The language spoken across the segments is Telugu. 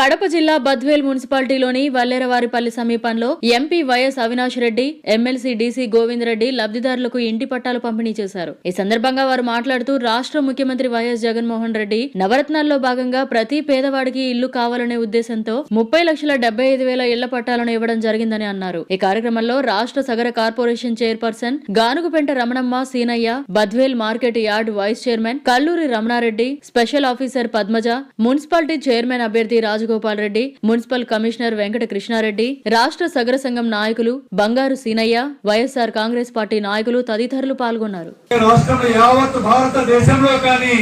కడప జిల్లా బద్వేల్ మున్సిపాలిటీలోని వల్లేరవారిపల్లి సమీపంలో MP YS Avinash Reddy MLC DC Govind Reddy లబ్ధిదారులకు ఇంటి పట్టాలు పంపిణీ చేశారు. ఈ సందర్భంగా వారు మాట్లాడుతూ రాష్ట్ర ముఖ్యమంత్రి వైఎస్ జగన్మోహన్ రెడ్డి నవరత్నాల్లో భాగంగా ప్రతి పేదవాడికి ఇల్లు కావాలనే ఉద్దేశంతో ముప్పై లక్షల డెబ్బై ఐదు వేల ఇళ్ళ పట్టాలను ఇవ్వడం జరిగిందని అన్నారు. ఈ కార్యక్రమంలో రాష్ట్ర Sagara corporation chairperson Ganugupenta Ramanamma Seenaiah Badvel market yard vice chairman Kalluri Ramanareddy special officer Padmaja municipality chairman అభ్యర్థి రాజు రాజగోపాల్ రెడ్డి మున్సిపల్ కమిషనర్ వెంకట కృష్ణారెడ్డి రాష్ట్ర సగర సంఘం నాయకులు బంగారు సీనయ్య వైఎస్ఆర్ కాంగ్రెస్ పార్టీ నాయకులు తదితరులు పాల్గొన్నారు. రాష్ట్రంలో యావత్ భారతదేశంలో కానీ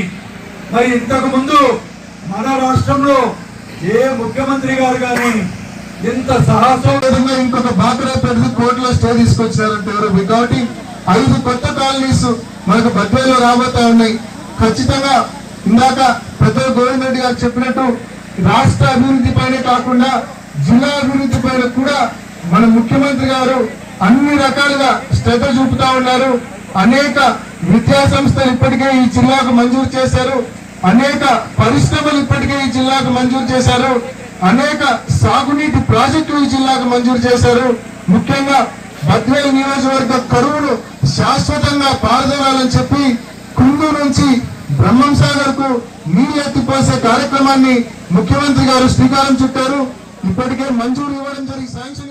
మరి ఇంతకు ముందు మన రాష్ట్రంలో ఏ ముఖ్యమంత్రి గారు కానీ ఇంత సాహసం ఇంకొక బాకరా కోర్టులో స్టే తీసుకొచ్చారంటే ఎవరు? కాబట్టి ఐదు కొత్త కాలనీస్ మనకు బద్వేలో రాబోతా ఉన్నాయి. ఖచ్చితంగా ఇందాక పెద్దలు గోవింద్ రెడ్డి గారు చెప్పినట్టు రాష్ట్ర అభివృద్ధి పైన కాకుండా జిల్లా అభివృద్ధి పైన కూడా మన ముఖ్యమంత్రి గారు అన్ని రకాలుగా శ్రద్ధ చూపుతా ఉన్నారు. అనేక విద్యా సంస్థలు ఇప్పటికే ఈ జిల్లాకు మంజూరు చేశారు. అనేక పరిశ్రమలు ఇప్పటికే ఈ జిల్లాకు మంజూరు చేశారు. అనేక సాగునీటి ప్రాజెక్టులు ఈ జిల్లాకు మంజూరు చేశారు. ముఖ్యంగా బద్వేలు నియోజకవర్గ కరువును శాశ్వతంగా పారదోలాలని చెప్పి కుందు నుంచి బ్రహ్మం సాగర్కు నీళ్ళు ఎత్తిపోసే కార్యక్రమాన్ని ముఖ్యమంత్రి గారు శ్రీకారం చుట్టారు. ఇప్పటికే మంజూరు ఇవ్వడం జరిగి శాంక్షన్